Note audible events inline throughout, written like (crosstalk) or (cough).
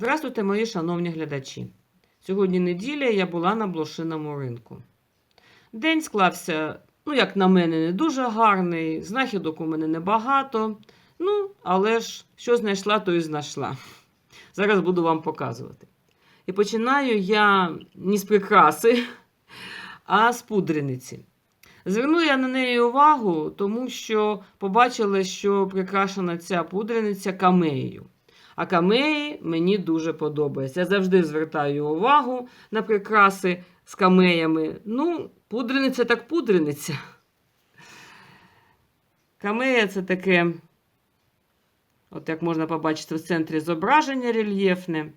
Здравствуйте, мої шановні глядачі. Сьогодні неділя я була на блошиному ринку. День склався, ну, як на мене, не дуже гарний, знахідок у мене небагато. Ну, але ж що знайшла, то і знайшла. Зараз буду вам показувати. І починаю я не з прикраси, а з пудрениці. Зверну я на неї увагу, тому що побачила, що прикрашена ця пудрениця камеєю. А камеї мені дуже подобаються. Я завжди звертаю увагу на прикраси з камеями. Ну, пудрениця так пудрениця. Камея це таке, от як можна побачити в центрі зображення рельєфне.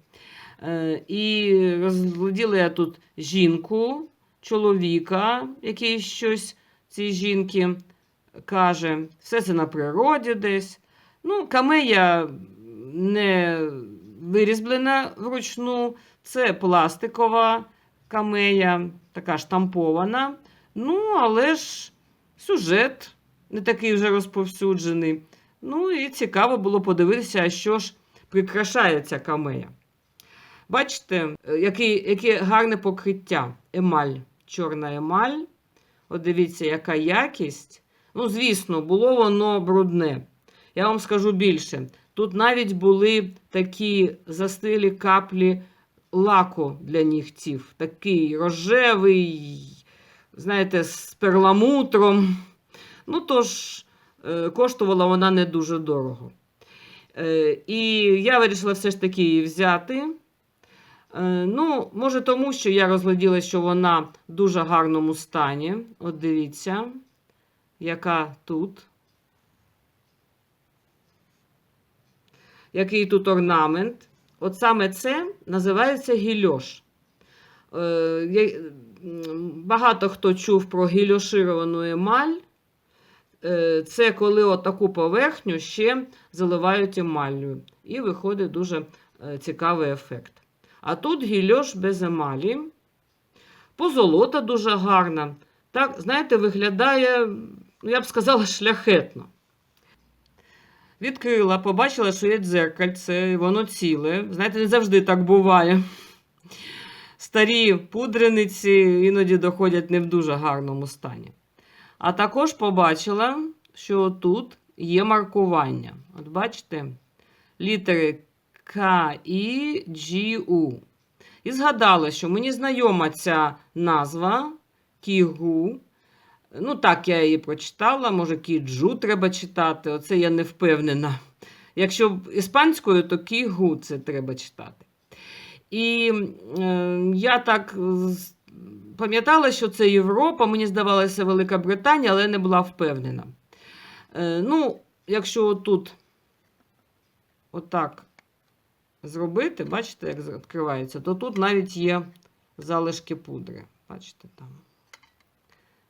Е, І розгляділа я тут жінку, чоловіка, який щось цій жінки каже. Все це на природі десь. Ну, камея не вирізблена вручну, це пластикова камея, така штампована. Ну, але ж сюжет не такий вже розповсюджений. Ну і цікаво було подивитися, що ж прикрашає ця камея. Бачите, е, який, яке гарне покриття. Емаль, чорна емаль. От дивіться, яка якість. Ну, звісно, було воно брудне. Я вам скажу більше. Тут навіть були такі застилі каплі лаку для нігтів. Такий рожевий, знаєте, з перламутром. Ну, тож, е, коштувала вона не дуже дорого. Е, І я вирішила все ж таки її взяти. Е, Ну, може, тому що я розгляділа, що вона в дуже гарному стані. От дивіться, яка тут. Який тут орнамент. От саме це називається гільош. Е, Багато хто чув про гільошировану емаль. Е, Це коли отаку поверхню ще заливають емаллю. І виходить дуже е, цікавий ефект. А тут гільош без емалі. Позолота дуже гарна. Так, знаєте, виглядає, ну, я б сказала, шляхетно. Відкрила, побачила, що є дзеркальце, воно ціле. Знаєте, не завжди так буває. Старі пудрениці іноді доходять не в дуже гарному стані. А також побачила, що тут є маркування. От бачите, літери К, І, G, У. І згадала, що мені знайома ця назва Кігу. Ну, так, я її прочитала, може, кіджу треба читати, оце я не впевнена. Якщо іспанською, то кігу це треба читати. І е, я так пам'ятала, що це Європа, мені здавалося Велика Британія, але не була впевнена. Е, ну, якщо тут отак зробити, бачите, як відкривається, то тут навіть є залишки пудри. Бачите там.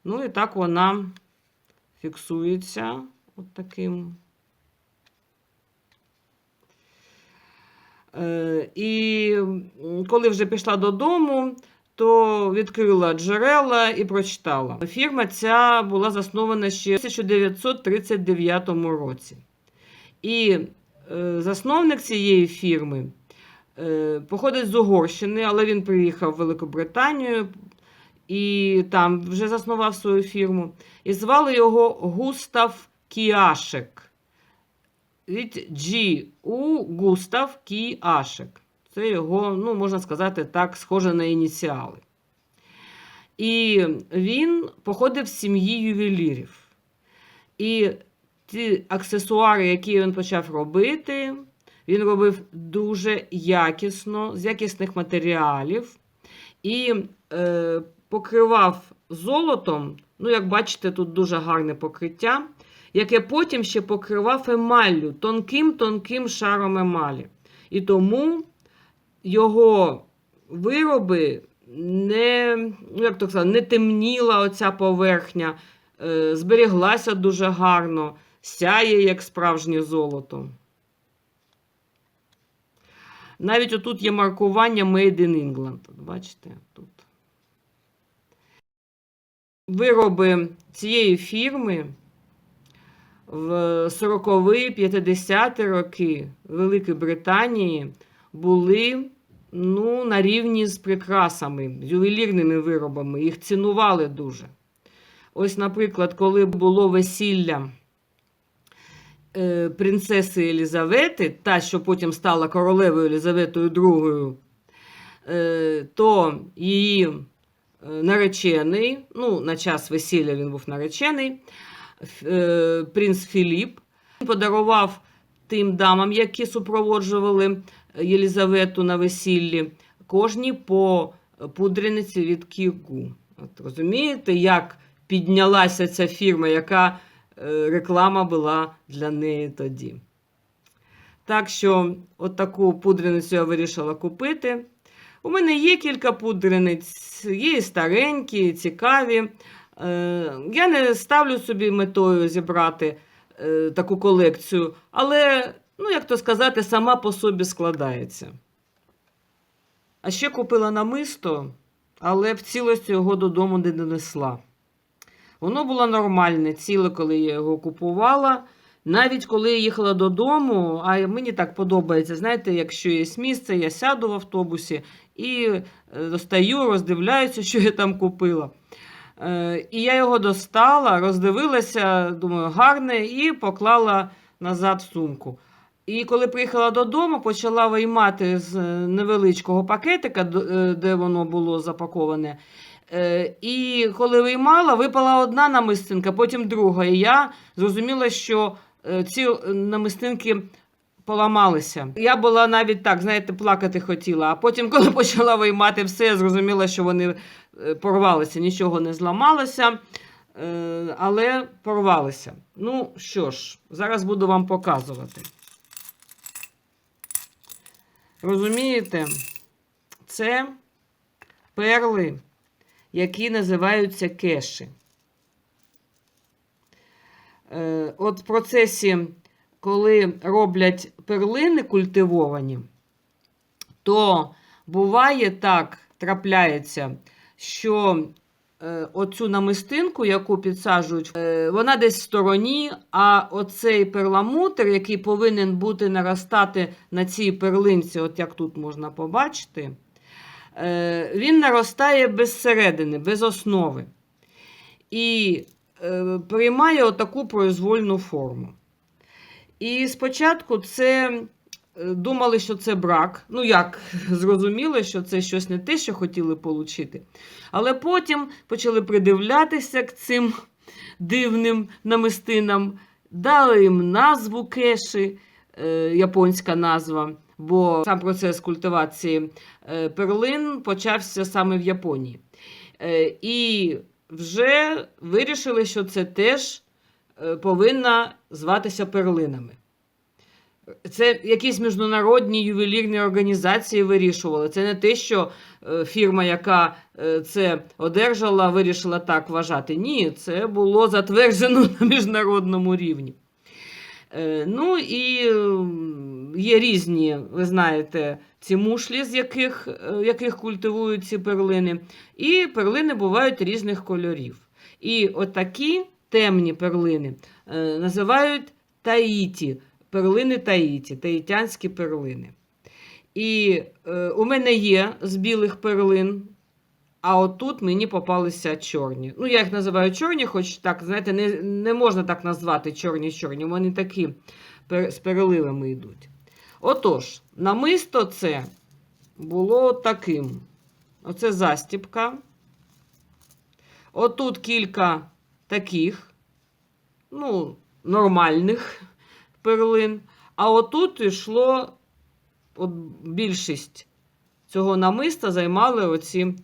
Ну і так вона фіксується от таким. Е, І коли вже пішла додому, то відкрила джерела і прочитала. Фірма ця була заснована ще в 1939 році. І е, засновник цієї фірми е, походить з Угорщини, але він приїхав в Великобританію і там вже заснував свою фірму. І звали його Густав Кіашек. Від G У Густав Кіашек. Це його, ну, можна сказати так, схоже на ініціали. І він походив з сім'ї ювелірів. І ті аксесуари, які він почав робити, він робив дуже якісно, з якісних матеріалів. І е, покривав золотом. Ну, як бачите, тут дуже гарне покриття, яке потім ще покривав емаллю, тонким-тонким шаром емалі. І тому його вироби не, ну, як то сказати, не темніла оця поверхня, е, зберіглася дуже гарно, сяє, як справжнє золото. Навіть отут є маркування Made in England. Бачите, тут. Вироби цієї фірми в 40-50 роки в Великій Британії були ну, на рівні з прикрасами, з ювелірними виробами. Їх цінували дуже. Ось, наприклад, коли було весілля е, принцеси Елізавети, та, що потім стала королевою Елізаветою II, е, то її наречений, ну, на час весілля він був наречений, е, принц Філіп Він подарував тим дамам, які супроводжували Єлізавету на весіллі, кожній по пудрениці від Кіргу. От розумієте, як піднялася ця фірма, яка е, реклама була для неї тоді. Так що, от таку пудреницю я вирішила купити. У мене є кілька пудрениць, є і старенькі, і цікаві. Е, Я не ставлю собі метою зібрати е, таку колекцію, але, ну, як то сказати, сама по собі складається. А ще купила намисто, але в цілості його додому не донесла. Воно було нормальне, ціле, коли я його купувала. Навіть коли я їхала додому, а мені так подобається, знаєте, якщо є місце, я сяду в автобусі і е, достаю, роздивляюся, що я там купила. Е, І я його достала, роздивилася, думаю, гарне, і поклала назад в сумку. І коли приїхала додому, почала виймати з е, невеличкого пакетика, де воно було запаковане. І коли виймала, випала одна намистинка, потім друга. І я зрозуміла, що ці е, намистинки поламалися. Я була навіть так, знаєте, плакати хотіла. А потім, (laughs) коли почала виймати все, я зрозуміла, що вони е, порвалися, нічого не зламалося, е, але порвалися. Ну що ж, зараз буду вам показувати. Розумієте, це перли, які називаються кеші. Е, От в процесі, коли роблять перлини культивовані, то буває так, трапляється, що е, оцю намистинку, яку підсаджують, е, вона десь в стороні, а оцей перламутр, який повинен бути наростати на цій перлинці, от як тут можна побачити, він наростає без середини, без основи. І приймає отаку произвольну форму. І спочатку це е, думали, що це брак. Ну як, (laughs) зрозуміло, що це щось не те, що хотіли отримати. Але потім почали придивлятися к цим дивним намистинам, дали їм назву кеші, е, японська назва, бо сам процес культивації е, перлин почався саме в Японії. Е, і вже вирішили, що це теж е, повинна зватися перлинами. Це якісь міжнародні ювелірні організації вирішували. Це не те, що е, фірма, яка е, це одержала, вирішила так вважати. Ні, це було затверджено (laughs) на міжнародному рівні. Ну і є різні, ви знаєте, ці мушлі, з яких, е, яких культивують ці перлини. І перлини бувають різних кольорів. І отакі темні перлини е, називають таїті, перлини таїті, таїтянські перлини. І е, у мене є з білих перлин, а отут мені попалися чорні. Ну, я їх називаю чорні, хоч так, знаєте, не, не можна так назвати чорні-чорні, вони такі з переливами йдуть. Отож, намисто це було таким. Оце застіпка. Отут кілька таких, ну, нормальних перлин. А отут йшло от більшість цього намиста займали оці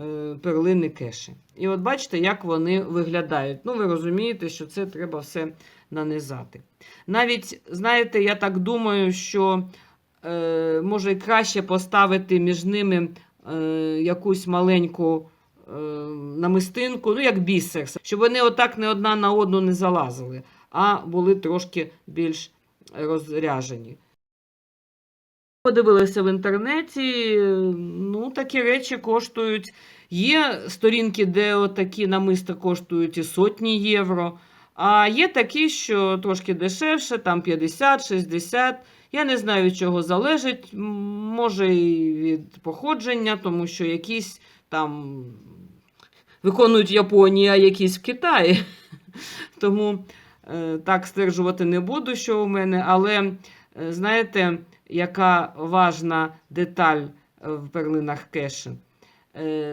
е, перлини кеші. І от бачите, як вони виглядають. Ну, ви розумієте, що це треба все нанизати. Навіть, знаєте, я так думаю, що е, може краще поставити між ними е, якусь маленьку е, намистинку, ну, як бісер, щоб вони отак не одна на одну не залазили, а були трошки більш розряжені. Подивилася в інтернеті, ну, такі речі коштують. Є сторінки, де отакі намиста коштують і сотні євро. А є такі, що трошки дешевше, там 50-60 Я не знаю, від чого залежить. Може, і від походження, тому що якісь там виконують а якісь в Китаї. (laughs) Тому е, так стверджувати не буду, що у мене. Але е, знаєте, яка важна деталь е, в перлинах кеші?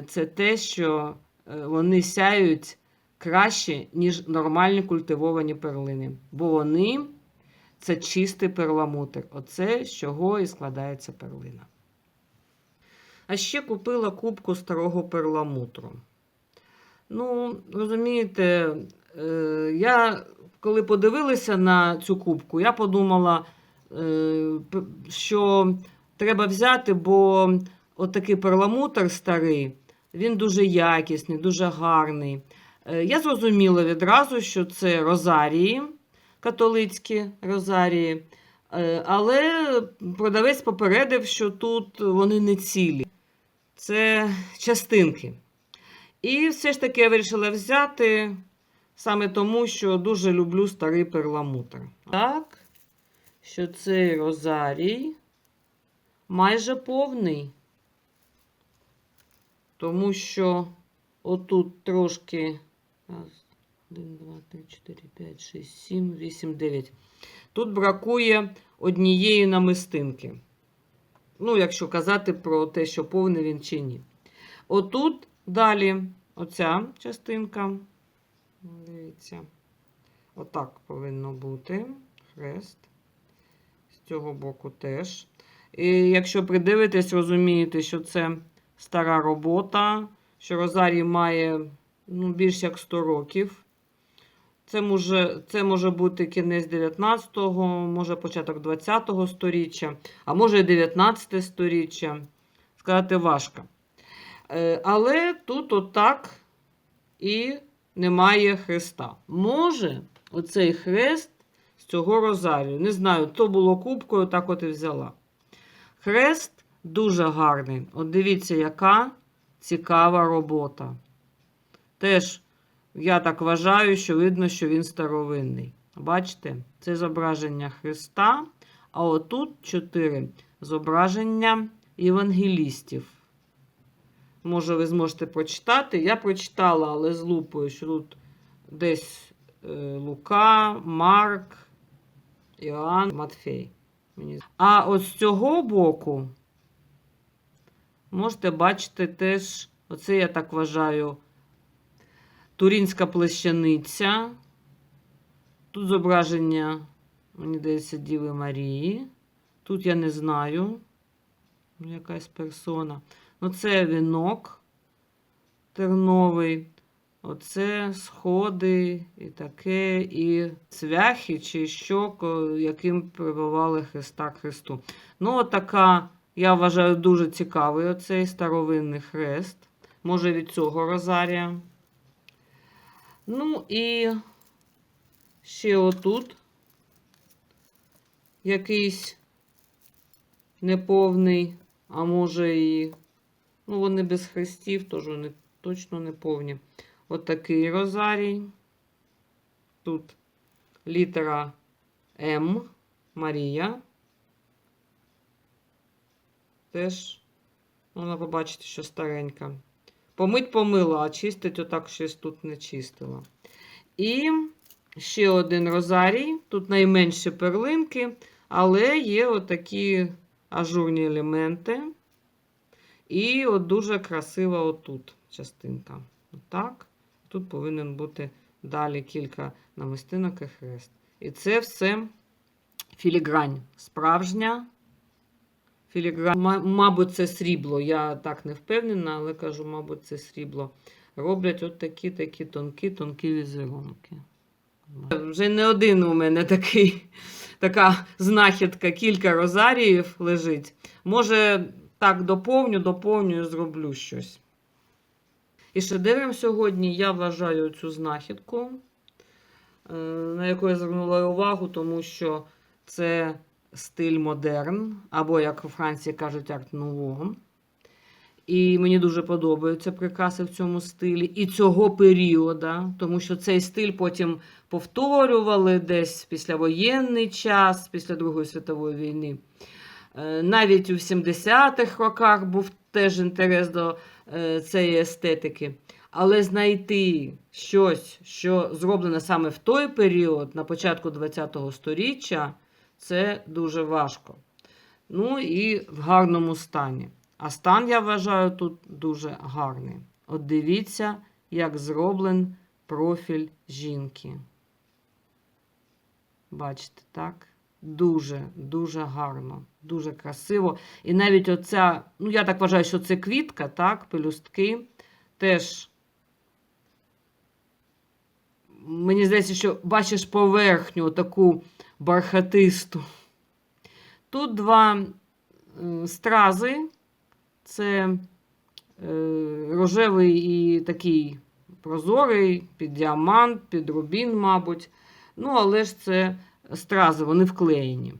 Це те, що вони сяють краще, ніж нормальні культивовані перлини. Бо вони це чистий перламутр. Оце з чого і складається перлина. А ще купила кубку старого перламутру. Ну, розумієте, е, я коли подивилася на цю кубку, я подумала, е, що треба взяти, бо отакий перламутр старий, він дуже якісний, дуже гарний. Е, Я зрозуміла відразу, що це розарії, католицькі розарії, е, але продавець попередив, що тут вони не цілі, це частинки. І все ж таки я вирішила взяти саме тому, що дуже люблю старий перламутр. Так, що цей розарій майже повний. Тому що отут трошки. Раз, 1, 2, 3, 4, 5, 6, 7, 8, 9. Тут бракує однієї намистинки. Ну, якщо казати про те, що повний він чи ні. Отут далі оця частинка. Дивіться. Отак повинно бути. Хрест. З цього боку теж. І якщо придивитись, розумієте, що це стара робота, що Розарій має ну, більш як 100 років. Це може, це може бути кінець 19-го, може початок 20-го сторіччя, а може і 19 сторіччя. Сказати важко. Е, Але тут отак і немає хреста. Може, оцей хрест з цього розарію. Не знаю, то було кубкою, так от і взяла. Хрест дуже гарний. От дивіться, яка цікава робота. Теж, я так вважаю, що видно, що він старовинний. Бачите, це зображення Христа, а отут чотири зображення євангелістів. Може, ви зможете прочитати. Я прочитала, але з лупою, що тут десь е, Лука, Марк, Іоанн, Матфей. А от з цього боку можете бачити теж, оце я так вважаю, Турінська плещаниця. Тут зображення, мені здається, Діви Марії. Тут я не знаю, якась персона. Ну, це вінок терновий. Оце сходи і таке, і цвяхи чи що, яким прибивали Христа Христу. Ну, от така, я вважаю, дуже цікавий оцей старовинний хрест. Може, від цього розарія. Ну і ще отут якийсь неповний, а може і. Ну, вони без хрестів, тож вони точно не повні. Отакий розарій. Тут літера М. Марія. Теж можна побачити, що старенька. Помить помила, а чистить отак щось тут не чистила. І ще один розарій. Тут найменші перлинки, але є отакі ажурні елементи. І от дуже красива отут частинка. Отак. Тут повинен бути далі кілька намистинок і хрест. І це все філігрань. Справжня філігрань. Ма- Мабуть, це срібло. Я так не впевнена, але кажу, мабуть, це срібло. Роблять от такі такі тонкі, тонкі візерунки. Вже не один у мене такий, така знахідка, кілька розаріїв лежить. Може, так доповню, доповню і зроблю щось. І шедевром сьогодні я вважаю цю знахідку, е, на яку я звернула увагу, тому що це стиль модерн, або, як у Франції кажуть, арт нового. І мені дуже подобаються прикраси в цьому стилі і цього періоду, тому що цей стиль потім повторювали десь післявоєнний час, після Другої світової війни. Е, Навіть у 70-х роках був теж інтерес до е, цієї естетики. Але знайти щось, що зроблено саме в той період, на початку ХХ століття, це дуже важко. Ну і в гарному стані. А стан, я вважаю, тут дуже гарний. От дивіться, як зроблений профіль жінки. Бачите, так? Дуже, дуже гарно, дуже красиво. І навіть оця, ну я так вважаю, що це квітка, так, пелюстки, теж. Мені здається, що бачиш поверхню таку бархатисту. Тут два стрази. Це е, рожевий і такий прозорий, під діамант, під рубін, мабуть. Ну, але ж це стрази, вони вклеєні.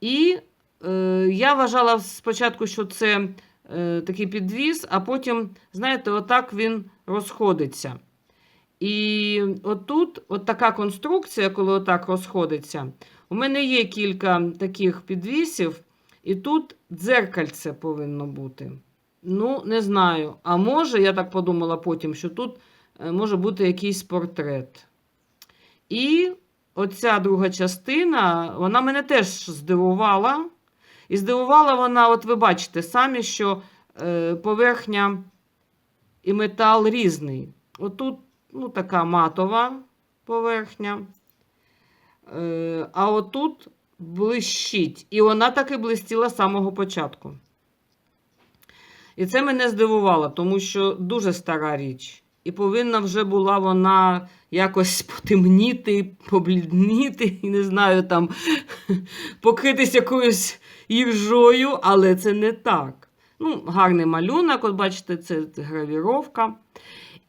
І е, я вважала спочатку, що це е, такий підвіз, а потім, знаєте, отак він розходиться. І отут, от така конструкція, коли отак розходиться, у мене є кілька таких підвісів, і тут дзеркальце повинно бути. Ну, не знаю. А може, я так подумала потім, що тут е, може бути якийсь портрет. І оця друга частина, вона мене теж здивувала. І здивувала вона, от ви бачите самі, що е, поверхня і метал різний. Отут ну, така матова поверхня. Е, а отут блищить. І вона так і блистіла з самого початку. І це мене здивувало, тому що дуже стара річ. І повинна вже була вона якось потемніти, поблідніти, і не знаю, там (laughs) покритись якоюсь іржою, але це не так. Ну, гарний малюнок, от бачите, це гравіровка.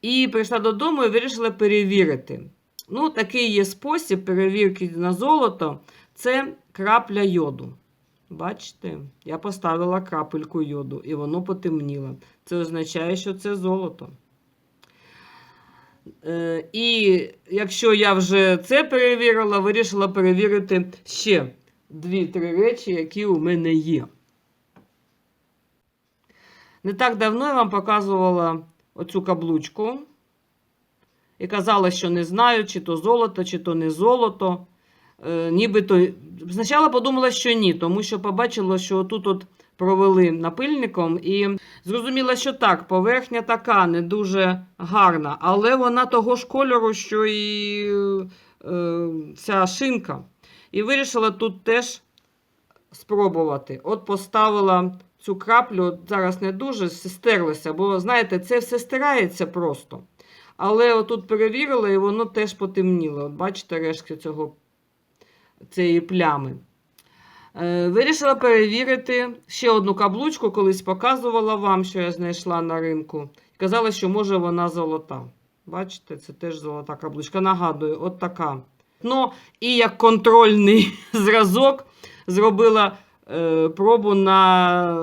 І прийшла додому і вирішила перевірити. Ну, такий є спосіб перевірки на золото це крапля йоду. Бачите, я поставила крапельку йоду, і воно потемніло. Це означає, що це золото. Е, і якщо я вже це перевірила, вирішила перевірити ще дві-три речі, які у мене є. Не так давно я вам показувала оцю каблучку і казала, що не знаю, чи то золото, чи то не золото. Е, нібито спочатку подумала, що ні, тому що побачила, що тут от провели напильником, і зрозуміла, що так, поверхня така не дуже гарна, але вона того ж кольору, що і е, ця шинка. І вирішила тут теж спробувати. От поставила цю краплю, зараз не дуже стерлося, бо, знаєте, це все стирається просто. Але отут перевірила, і воно теж потемніло. От бачите, рештки цього, цієї плями. Е, Вирішила перевірити ще одну каблучку, колись показувала вам, що я знайшла на ринку. Казала, що може вона золота. Бачите, це теж золота каблучка. Нагадую, от така. Ну, і як контрольний (laughs) зразок зробила пробу на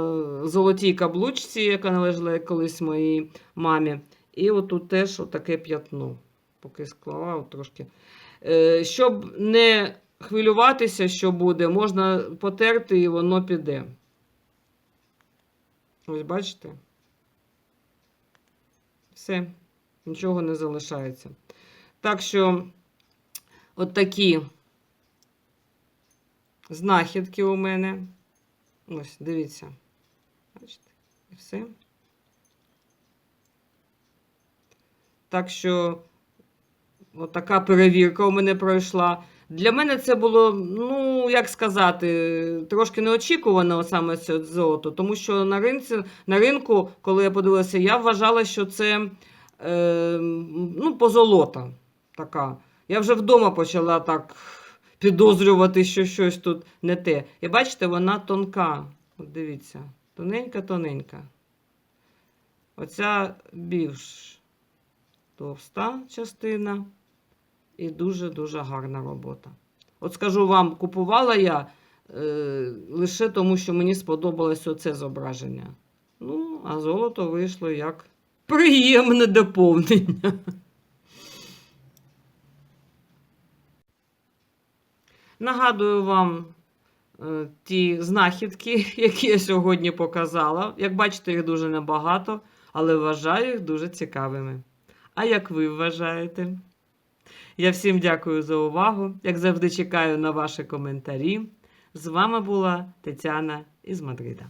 золотій каблучці, яка належала колись моїй мамі. І отут теж таке п'ятно. Поки склала трошки. Е, щоб не хвилюватися, що буде, можна потерти і воно піде. Ось бачите? Все, нічого не залишається. Так що, от такі знахідки у мене. Ось, дивіться. Бачите? І все. Так що, от така перевірка у мене пройшла. Для мене це було, ну, як сказати, трошки неочікувано саме це золото, тому що на ринці, на ринку, коли я подивилася, я вважала, що це е, ну, позолота така. Я вже вдома почала так підозрювати, що щось тут не те. І бачите, вона тонка. От дивіться, тоненька-тоненька. Оця більш товста частина. І дуже-дуже гарна робота. От скажу вам, купувала я е, лише тому, що мені сподобалось оце зображення. Ну, а золото вийшло як приємне доповнення. Нагадую вам е, ті знахідки, (laughs) які я сьогодні показала. Як бачите, їх дуже небагато, але вважаю їх дуже цікавими. А як ви вважаєте? Я всім дякую за увагу. Як завжди, чекаю на ваші коментарі. З вами була Тетяна із Мадрида.